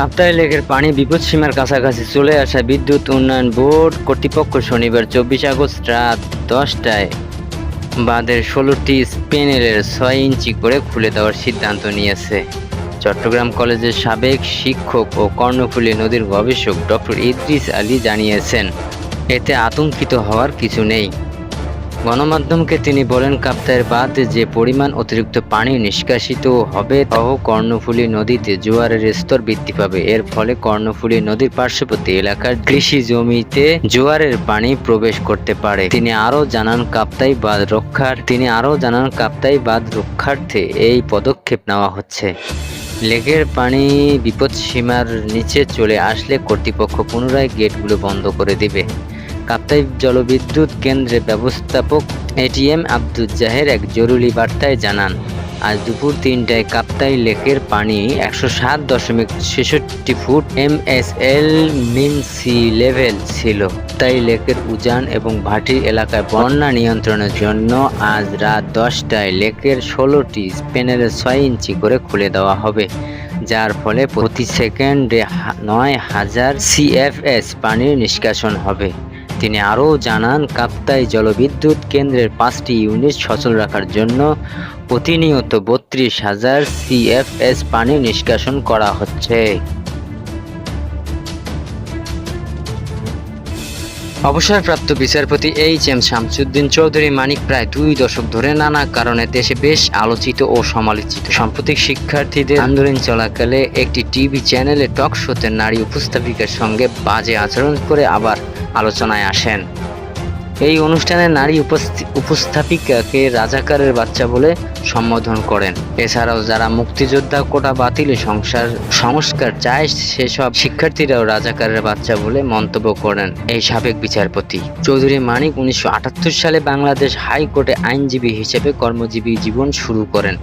কাপ্তাই লেকের পানি বিপদসীমার কাছাকাছি চলে আসা বিদ্যুৎ উন্নয়ন বোর্ড কর্তৃপক্ষ শনিবার চব্বিশ আগস্ট রাত দশটায় বাঁধের ষোলোটি স্পেনেলের ছয় ইঞ্চি করে খুলে দেওয়ার সিদ্ধান্ত নিয়েছে। চট্টগ্রাম কলেজের সাবেক শিক্ষক ও কর্ণফুলী নদীর গবেষক ডক্টর ইদ্রিস আলী জানিয়েছেন, এতে আতঙ্কিত হওয়ার কিছু নেই। গণমাধ্যমকে তিনি বলেন কাপ্তায়ের বাঁধে যে পরিমাণ অতিরিক্ত পানি নিষ্কাশিত হবে সহ কর্ণফুলী নদীতে জোয়ারের স্তর বৃদ্ধি পাবে। এর ফলে কর্ণফুলী নদীর পার্শ্ববর্তী এলাকার কৃষি জমিতে জোয়ারের পানি প্রবেশ করতে পারে। তিনি আরও জানান, কাপ্তাই বাঁধ রক্ষার, তিনি আরও জানান, কাপ্তাই বাঁধ রক্ষার্থে এই পদক্ষেপ নেওয়া হচ্ছে। লেকের পানি বিপদসীমার নিচে চলে আসলে কর্তৃপক্ষ পুনরায় গেটগুলো বন্ধ করে দিবে। কাপ্তাই জলবিদ্যুৎ কেন্দ্রের ব্যবস্থাপক এটিএম আব্দুল জাহের এক জরুরি বার্তায় জানান, আজ দুপুর তিনটায় কাপ্তাই লেকের পানি একশো সাত দশমিক ছেষট্টি foot M S L mean sea level ছিল। তাই লেকের উজান এবং ভাটি এলাকায় বন্যা নিয়ন্ত্রণের জন্য আজ রাত দশটায় লেকের ষোলোটি স্পেনেলের ছয় ইঞ্চি করে খুলে দেওয়া হবে, যার ফলে প্রতি সেকেন্ডে নয় হাজার সিএফএস পানির নিষ্কাশন হবে। তিনি আরও জানান, কাপ্তাই জলবিদ্যুৎ কেন্দ্রের পাঁচটি ইউনিট সচল রাখার জন্য প্রতিনিয়ত বত্রিশ হাজার সিএফএস পানি নিষ্কাশন করা হচ্ছে। অবসরপ্রাপ্ত বিচারপতি এইচ এম শামসুদ্দিন চৌধুরী মানিক প্রায় দুই দশক ধরে নানা কারণে দেশে বেশ আলোচিত ও সমালোচিত। সাম্প্রতিক শিক্ষার্থীদের আন্দোলন চলাকালে একটি টিভি চ্যানেলে টক শোতে নারী উপস্থাপিকার সঙ্গে বাজে আচরণ করে আবার আলোচনায় আসেন। এই অনুষ্ঠানে নারী উপস্থি- উপস্থাপিকাকে রাজাকারের বাচ্চা বলে সম্বোধন করেন। এছাড়াও যারা মুক্তিযোদ্ধা কোটা বাতিলে সংসার সংস্কার চায়, সেসব শিক্ষার্থীরাও রাজাকারের বাচ্চা বলে মন্তব্য করেন এই সাবেক বিচারপতি। চৌধুরী মানিক উনিশশো আটাত্তর সালে বাংলাদেশ হাইকোর্টে আইনজীবী হিসেবে কর্মজীবী জীবন শুরু করেন।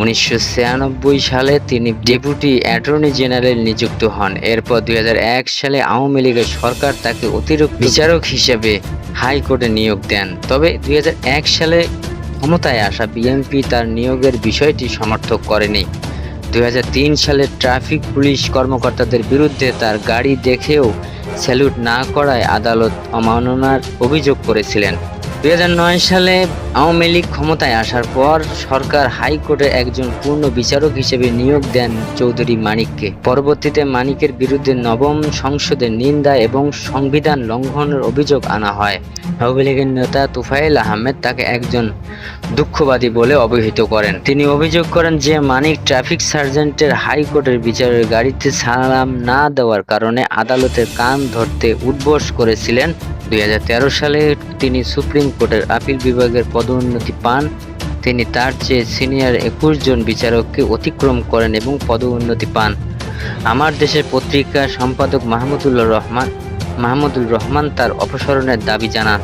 উনিশশো ছিয়ানব্বই সালে তিনি ডেপুটি অ্যাটর্নি জেনারেল নিযুক্ত হন। এরপর দুই হাজার এক সালে আওয়ামী লীগের সরকার তাকে অতিরিক্ত বিচারক হিসেবে হাইকোর্টে নিয়োগ দেন। তবে দুই হাজার এক সালে ক্ষমতায় আসা বিএনপি তার নিয়োগের বিষয়টি সমর্থক করেনি। দু হাজার তিন সালে ট্রাফিক পুলিশ কর্মকর্তাদের বিরুদ্ধে তার গাড়ি দেখেও স্যালুট না করায় আদালত অমাননার অভিযোগ করেছিলেন। দুই হাজার নয় সালে আওয়ামী লীগ ক্ষমতায় আসার পর সরকার হাইকোর্টে একজন পূর্ণ বিচারক হিসেবে নিয়োগ দেন চৌধুরী মানিককে। পরবর্তীতে মানিকের বিরুদ্ধে নবম সংসদের নিন্দা এবং সংবিধান লঙ্ঘনের অভিযোগ আনা হয়। আওয়ামী লীগের নেতা তুফাইল আহমেদ তাকে একজন দুঃখবাদী বলে অভিহিত করেন। তিনি অভিযোগ করেন যে মানিক ট্রাফিক সার্জেন্টের হাইকোর্টের বিচারের গাড়িতে সালাম না দেওয়ার কারণে আদালতের কান ধরতে উদ্বোস করেছিলেন দুই হাজার তেরো সালে তিনি সুপ্রিম কোর্টের আপিল বিভাগের পদোন্নতি পান। তিনি তার চেয়ে সিনিয়র একুশ জন বিচারককে অতিক্রম করেন এবং পদোন্নতি পান। আমার দেশের পত্রিকা সম্পাদক মাহমুদুল্লাহ রহমান মাহমুদুল রহমান তার অপসারণের দাবি জানান।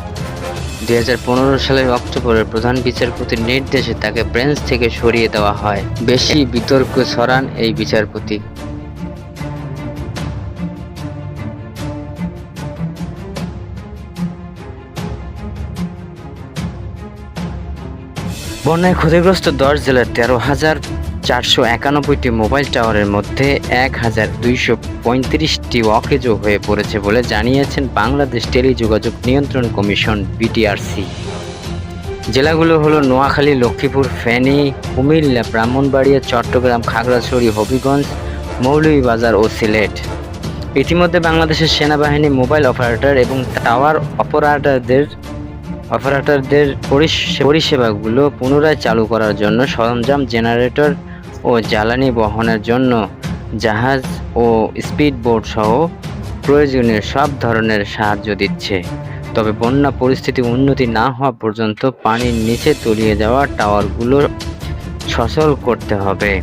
দুই হাজার পনেরো সালের অক্টোবরের প্রধান বিচারপতির নির্দেশে তাকে ব্রেঞ্চ থেকে সরিয়ে দেওয়া হয়। বেশি বিতর্ক ছড়ান এই বিচারপতি। বন্যায় ক্ষতিগ্রস্ত দশ জেলার তেরো হাজার চারশো একানব্বইটি মোবাইল টাওয়ারের মধ্যে এক হাজার দুইশো পঁয়ত্রিশটি অকেজো হয়ে পড়েছে বলে জানিয়েছেন বাংলাদেশ টেলিযোগাযোগ নিয়ন্ত্রণ কমিশন, বিটিআরসি। জেলাগুলো হলো নোয়াখালী, লক্ষ্মীপুর, ফেনী, কুমিল্লা, ব্রাহ্মণবাড়িয়া, চট্টগ্রাম, খাগড়াছড়ি, হবিগঞ্জ, মৌলভীবাজার ও সিলেট। ইতিমধ্যে বাংলাদেশের সেনাবাহিনী মোবাইল অপারেটর এবং টাওয়ার অপারেটরদের অপারেটরদের পরিষে- পরিষেবাগুলো পুনরায় চালু করার জন্য সরঞ্জাম জেনারেটর ও জ্বালানি বহনের জন্য জাহাজ ও স্পিডবোট সহ প্রয়োজনীয় সব ধরনের সাহায্য দিচ্ছে। তবে বন্যা পরিস্থিতি উন্নতি না হওয়া পর্যন্ত পানির নিচে তলিয়ে যাওয়া টাওয়ারগুলো সচল করতে হবে।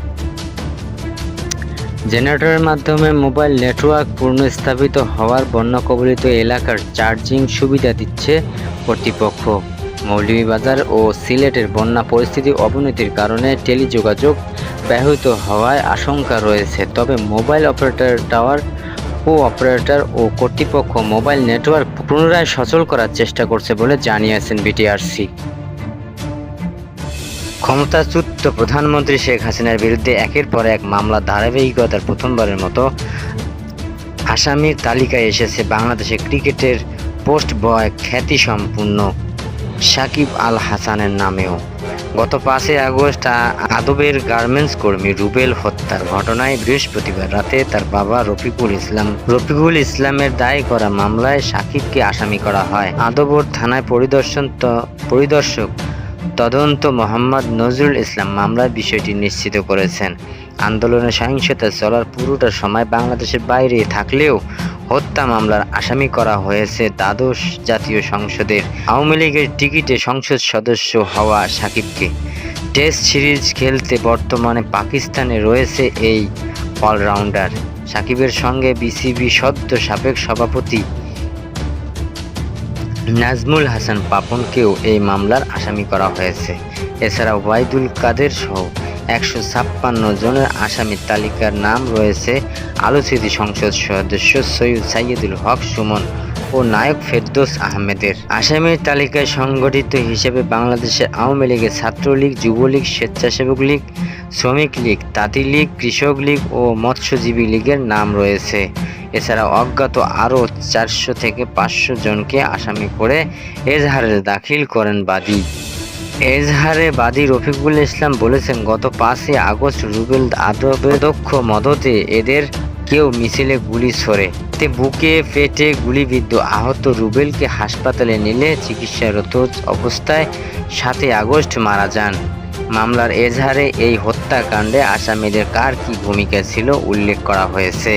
জেনারেটরের মাধ্যমে মোবাইল নেটওয়ার্ক পুনঃস্থাপিত হওয়ার বন্যা কবলিত এলাকার চার্জিং সুবিধা দিচ্ছে কর্তৃপক্ষ। মৌলভীবাজার ও সিলেটের বন্যা পরিস্থিতি অবনতির কারণে টেলিযোগাযোগ ব্যাহত হওয়ায় আশঙ্কা রয়েছে। তবে মোবাইল অপারেটর টাওয়ার ও অপারেটর ও কর্তৃপক্ষ মোবাইল নেটওয়ার্ক পুনরায় সচল করার চেষ্টা করছে বলে জানিয়েছেন বিটিআরসি। ক্ষমতাচ্যুত প্রধানমন্ত্রী শেখ হাসিনার বিরুদ্ধে একের পর এক মামলা ধারাবাহিকতার প্রথমবারের মতো আসামির তালিকায় এসেছে বাংলাদেশের ক্রিকেটের পোস্ট বয় খ্যাতিসম্পন্ন সাকিব আল হাসানের নামেও। গত পাঁচই আগস্ট আদবের গার্মেন্টস কর্মী রুবেল হত্যার ঘটনায় বৃহস্পতিবার রাতে তার বাবা রফিকুল ইসলাম, রফিকুল ইসলামের দায় করা মামলায় সাকিবকে আসামি করা হয়। আদবর থানায় পরিদর্শন পরিদর্শক তদন্ত মোহাম্মদ নজরুল ইসলাম মামলার বিষয়টি নিশ্চিত করেছেন। আন্দোলনের সহিংসতা চলার পুরোটা সময় বাংলাদেশের বাইরে থাকলেও হত্যা মামলার আসামি করা হয়েছে দ্বাদশ জাতীয় সংসদের। আওয়ামী লীগের টিকিটে সংসদ সদস্য হওয়া সাকিবকে। টেস্ট সিরিজ খেলতে বর্তমানে পাকিস্তানে রয়েছে এই অলরাউন্ডার। সাকিবের সঙ্গে বিসিবি সদ্য সাবেক সভাপতি নাজমুল হাসান পাপনকেও এই মামলার আসামি করা হয়েছে। এছাড়া ওয়াইদুল কাদের সহ একশো ছাপ্পান্ন জনের আসামির তালিকার নাম রয়েছে আলোচিত সংসদ সদস্য সৈয়দ সাইয়দুল হক, সুমন ও নায়ক ফেরদৌস আহমেদের। আসামির তালিকায় সংগঠিত হিসেবে বাংলাদেশের আওয়ামী লীগের ছাত্রলীগ, যুবলীগ, স্বেচ্ছাসেবক লীগ শ্রমিক লীগ, তাঁতি লীগ, কৃষক লীগ ও মৎস্যজীবী লীগের নাম রয়েছে। এছাড়া অজ্ঞাত আরও চারশো থেকে পাঁচশো জনকে আসামি করে এজাহারে দাখিল করেন বাদী। এজহারে বাদী রফিকুল ইসলাম বলেছেন, গত পাঁচই আগস্ট রুবেল আদবের দক্ষ মদতে এদের কেউ মিছিলে গুলি ছোড়ে। তে বুকে পেটে গুলিবিদ্ধ আহত রুবেলকে হাসপাতালে নিলে চিকিৎসারত অবস্থায় সাতই আগস্ট মারা যান। মামলার এজাহারে এই হত্যাকাণ্ডে আসামিদের কার কী ভূমিকা ছিল উল্লেখ করা হয়েছে।